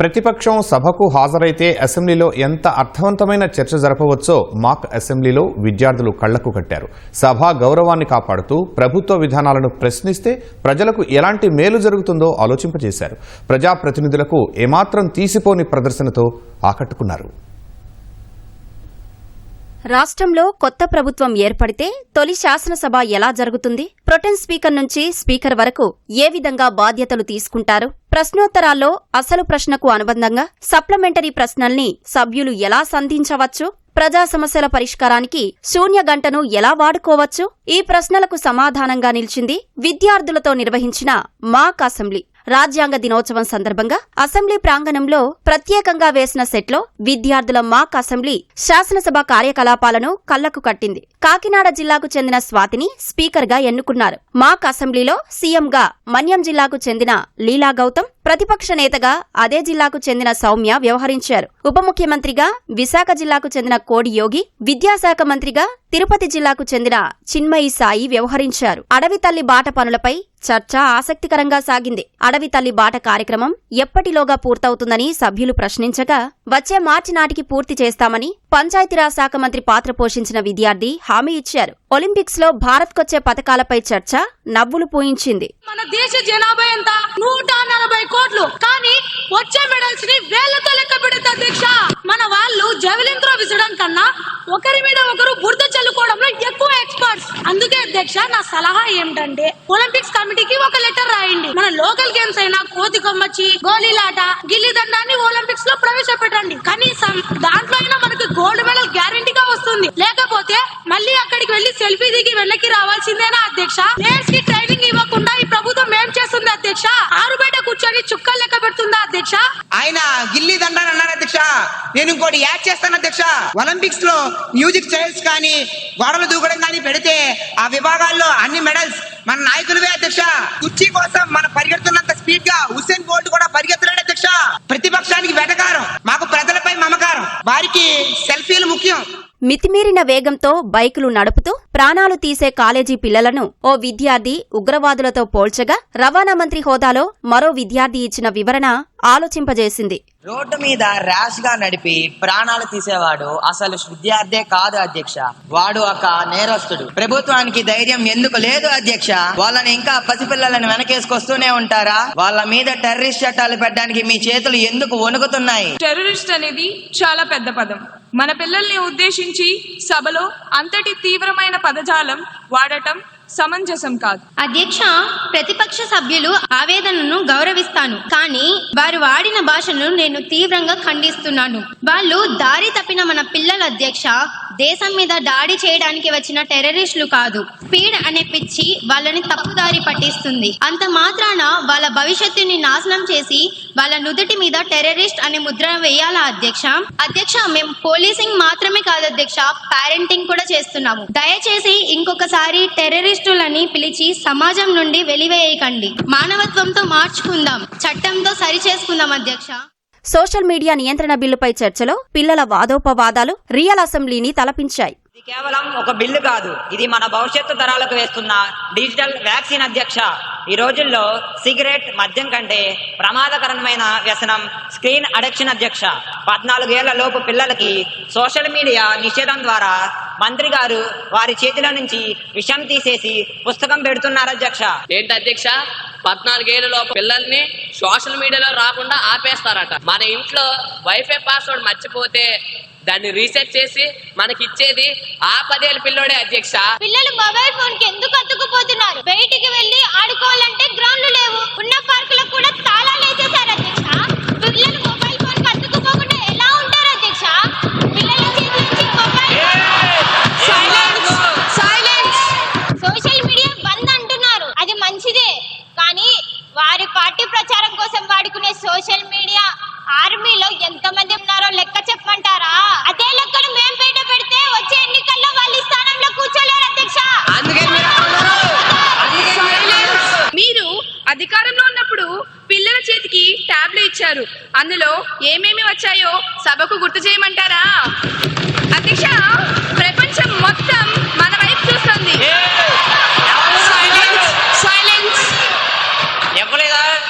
ప్రతిపక్షం సభకు హాజరైతే అసెంబ్లీలో ఎంత అర్థవంతమైన చర్చ జరపవచ్చో మాక్ అసెంబ్లీలో విద్యార్థులు కళ్ళకు కట్టారు. సభ గౌరవాన్ని కాపాడుతూ ప్రభుత్వ విధానాలను ప్రశ్నిస్తే ప్రజలకు ఎలాంటి మేలు జరుగుతుందో ఆలోచింపజేశారు. ప్రజాప్రతినిధులకు ఏమాత్రం తీసిపోని ప్రదర్శనతో ఆకట్టుకున్నారు. రాష్ట్రంలో కొత్త ప్రభుత్వం ఏర్పడితే తొలి శాసనసభ ఎలా జరుగుతుంది? ప్రొటెన్ స్పీకర్ నుంచి స్పీకర్ వరకు ఏ విధంగా బాధ్యతలు తీసుకుంటారు? ప్రశ్నోత్తరాల్లో అసలు ప్రశ్నకు అనుబంధంగా సప్లిమెంటరీ ప్రశ్నల్ని సభ్యులు ఎలా సంధించవచ్చు? ప్రజా సమస్యల పరిష్కారానికి శూన్య గంటను ఎలా వాడుకోవచ్చు? ఈ ప్రశ్నలకు సమాధానంగా నిలిచింది విద్యార్థులతో నిర్వహించిన మాక్ అసెంబ్లీ. రాజ్యాంగ దినోత్సవం సందర్భంగా అసెంబ్లీ ప్రాంగణంలో ప్రత్యేకంగా వేసిన సెట్లో విద్యార్థుల మాక్ అసెంబ్లీ శాసనసభ కార్యకలాపాలను కళ్ళకు కట్టింది. కాకినాడ జిల్లాకు చెందిన స్వాతిని స్పీకర్గా ఎన్నుకున్నారు. మాక్ అసెంబ్లీలో సీఎంగా మన్యం జిల్లాకు చెందిన లీలా గౌతమ్ ప్రతిపక్ష నేతగా అదే జిల్లాకు చెందిన సౌమ్య వ్యవహరించారు. ఉప ముఖ్యమంత్రిగా విశాఖ జిల్లాకు చెందిన కోడి యోగి విద్యాశాఖ మంత్రిగా తిరుపతి జిల్లాకు చెందిన చిన్మయి సాయి వ్యవహరించారు. అడవి తల్లి బాట పనులపై చర్చ ఆసక్తికరంగా సాగింది. అడవి తల్లి బాట కార్యక్రమం ఎప్పటిలోగా పూర్తవుతుందని సభ్యులు ప్రశ్నించగా వచ్చే మార్చి నాటికి పూర్తి చేస్తామని పంచాయతీరాజ్ శాఖ మంత్రి పాత్ర పోషించిన విద్యార్థి హామీ ఇచ్చారు. ఒలింపిక్స్లో భారత్కొచ్చే పథకాలపై చర్చ నవ్వులు పూయించింది. మన దేశ జనాభా ఎంత? నూట నలభై కోట్లు. కానీ వచ్చే మెడల్స్ని వేలతో లెక్క పెడతా అధ్యక్ష మన వాళ్ళు జవలిన్ త్రో విసడం కన్నా ఒకరి మీద ఒకరు బురద చల్లుకోవడంలో ఎక్కువ ఎక్స్పర్ట్స్ అందుకే అధ్యక్ష నా సలహా ఏమిటంటే ఒలింపిక్స్ కమిటీకి ఒక లెటర్ రాయండి. మన లోకల్ గేమ్స్ అయినా కోతి కొమ్మచ్చి గోళీలాట గిల్లి దండాన్ని ఒలింపిక్స్లో ప్రవేశపెట్టండి. కనీసం దాంట్లో అయినా గోల్డ్ మెడల్ గ్యారంటీగా వస్తుంది. లేకపోతే మళ్ళీ అక్కడికి వెళ్ళి సెల్ఫీ దిగి వెళ్ళకి రావాల్సిందేనా అధ్యక్ష? ప్లేయర్స్కి ట్రైనింగ్ ఇవ్వకుండా ఈ ప్రభుత్వం ఏం చేస్తుంది అధ్యక్ష? ఆరు బయట కూర్చొని చుక్కలు లెక్క పెడుతుందా అధ్యక్ష? ఆయన గిల్లీ దండాన్ని అన్నారు అధ్యక్ష. నేను ఇంకోటి యాడ్ చేస్తాను అధ్యక్ష. ఒలింపిక్స్లో మ్యూజిక్ చైల్స్ కానీ గోడలు దూకడం కానీ పెడితే ఆ విభాగాల్లో అన్ని మెడల్స్ మన నాయకులవే అధ్యక్ష. కుర్చీ మితిమీరిన వేగంతో బైకులు నడుపుతూ ప్రాణాలు తీసే కాలేజీ పిల్లలను ఓ విద్యార్థి ఉగ్రవాదులతో పోల్చగా రవాణా మంత్రి హోదాలో మరో విద్యార్థి ఇచ్చిన వివరణ ఆలోచింపజేసింది. రోడ్డు మీద ర్యాష్గా నడిపి ప్రాణాలు తీసేవాడు అసలు విద్యార్థే కాదు అధ్యక్ష. వాడు ఒక నేరస్తుడు. ప్రభుత్వానికి ధైర్యం ఎందుకు లేదు అధ్యక్ష? వాళ్ళని ఇంకా పసిపిల్లలను వెనకేసుకొస్తూనే ఉంటారా? వాళ్ళ మీద టెర్రరిస్ట్ చట్టాలు పెట్టడానికి మీ చేతులు ఎందుకు వణుకుతున్నాయి? టెర్రరిస్ట్ అనేది చాలా పెద్ద పదం. మన పిల్లల్ని ఉద్దేశించి సభలో అంతటి తీవ్రమైన పదజాలం వాడటం సమంజసం కాదు. అధ్యక్ష ప్రతిపక్ష సభ్యులు ఆవేదనను గౌరవిస్తాను. కానీ వారు వాడిన భాషను నేను తీవ్రంగా ఖండిస్తున్నాను. వాళ్ళు దారి తప్పిన మన పిల్లల అధ్యక్ష దేశం మీద దాడి చేయడానికి వచ్చిన టెర్రరిస్టులు కాదు. స్పీడ్ అనే పిచ్చి వాళ్ళని తప్పుదారి పట్టిస్తుంది. అంత మాత్రాన వాళ్ళ భవిష్యత్తుని నాశనం చేసి వాళ్ళ నుదుటి మీద టెర్రరిస్ట్ అనే ముద్ర వేయాలా అధ్యక్ష? అధ్యక్ష మేము పోలీసింగ్ మాత్రమే కాదు అధ్యక్ష. పేరెంటింగ్ కూడా చేస్తున్నాము. దయచేసి ఇంకొకసారి టెర్రరిస్టులని పిలిచి సమాజం నుండి వెలివేయకండి. మానవత్వంతో మార్చుకుందాం. చట్టంతో సరి చేసుకుందాం అధ్యక్ష. సోషల్ మీడియా నియంత్రణ బిల్లుపై చర్చలో పిల్లల వాదోపవాదాలు రియల్ అసెంబ్లీని తలపించాయి. ఇది కేవలం ఒక బిల్లు కాదు. ఇది మన భవిష్యత్తు తరాలకు వేస్తున్న డిజిటల్ వ్యాక్సిన్ అధ్యక్ష. ఈ రోజుల్లో సిగరెట్ మద్యం కంటే ప్రమాదకరమైన వ్యసనం స్క్రీన్ అడిక్షన్ అధ్యక్ష. పద్నాలుగేళ్ళ లోపు పిల్లలకి సోషల్ మీడియా నిషేధం ద్వారా మంత్రి గారు వారి చేతిలో నుంచి విషం తీసేసి పుస్తకం పెడుతున్నారు అధ్యక్ష. ఏంటి అధ్యక్ష? పద్నాలుగేళ్ళలో పిల్లల్ని సోషల్ మీడియాలో రాకుండా ఆపేస్తారట. మన ఇంట్లో వైఫై పాస్వర్డ్ మర్చిపోతే దాన్ని రీసెట్ చేసి మనకి ఇచ్చేది ఆ పదేళ్ళ పిల్లోడే అధ్యక్ష. పిల్లలు మొబైల్ ఫోన్కి ఎందుకు అతుక్కుపోతున్నారు? బయటికి వెళ్ళి ఆడుకోవాలంటే గ్రౌండ్లు లేవు ఉన్న పార్కులకు కూడా తాళాలు వేసేసారు అధ్యక్ష పిల్లలు మొబైల్ ఫోన్కి అతుక్కుపోకుండా ఎలా ఉంటారు అధ్యక్ష పిల్లల చేతి నుంచి మొబైల్ సోషల్ మీడియా బంద్ అంటున్నారు అది మంచిదే కానీ వారి పార్టీ ప్రచారం కోసం వాడుకునే సోషల్ మీడియా ఆర్మీలో ఎంతమంది ఉన్నారో లెక్క చెప్పమంటారా అదే లెక్కను మేం బయట పెడితే వచ్చే ఎన్నికల్లో వాళ్ళు ఈ స్థానంలో కూర్చోలేరు అధ్యక్ష అందుకే మీరు మీరు అధికారంలో ఉన్నప్పుడు పిల్లల చేతికి ట్యాబ్లు ఇచ్చారు అందులో ఏమేమి వచ్చాయో సభకు గుర్తు చేయమంటారా? అధ్యక్ష ప్రపంచం మొత్తం మన వైపు చూస్తుంది.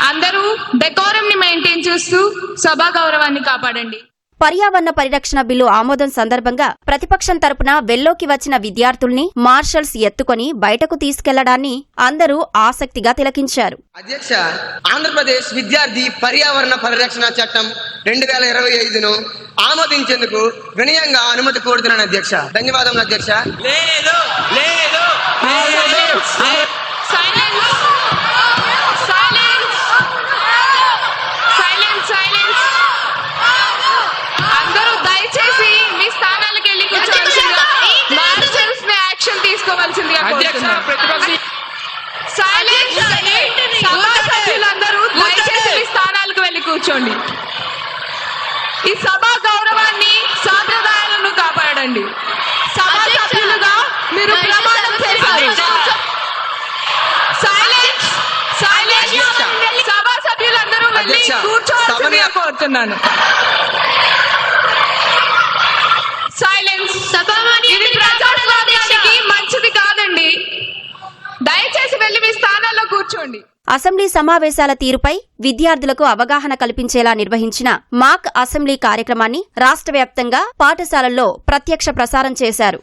అందరూ డెకోరం ని మెయింటైన్ చేస్తూ సభా గౌరవాన్ని కాపాడండి. పర్యావరణ పరిరక్షణ బిల్లు ఆమోదం సందర్భంగా ప్రతిపక్షం తరపున వెల్లోకి వచ్చిన విద్యార్థుల్ని మార్షల్స్ ఎత్తుకొని బయటకు తీసుకెళ్ళడాన్ని అందరూ ఆసక్తిగా తిలకించారు. అధ్యక్ష ఆంధ్రప్రదేశ్ విద్యార్థి పర్యావరణ పరిరక్షణ చట్టం రెండు వేల ఇరవై ఐదును ఆమోదించేందుకు వినయంగా అనుమతి కోరుతున్నాను అధ్యక్ష. ధన్యవాదములు అధ్యక్ష. లేదు లేదు సైలెన్స్ సైలెన్స్ సైలెన్స్ సైలెన్స్ అందరూ దయచేసి మీ స్థానాలకు వెళ్ళి కూర్చోవలసిందిగా మార్షల్స్ని యాక్షన్ సభా సభ్యులందరూ దయచేసి మీ స్థానాలకు వెళ్ళి కూర్చోండి. ఈ సభా గౌరవాన్ని సాంప్రదాయాలను కాపాడండి. సభా సభ్యులుగా మీరు ప్రమాణం చేశారు. సైలెన్స్ సైలెన్స్ సభా సభ్యులందరూ వెళ్ళి కూర్చోవాల్సిందిగా కోరుతున్నాను. వెళ్ళి మీ స్థానాల్లో కూర్చోండి. అసెంబ్లీ సమావేశాల తీరుపై విద్యార్థులకు అవగాహన కల్పించేలా నిర్వహించిన మాక్ అసెంబ్లీ కార్యక్రమాన్ని రాష్ట్ర వ్యాప్తంగా పాఠశాలల్లో ప్రత్యక్ష ప్రసారం చేశారు.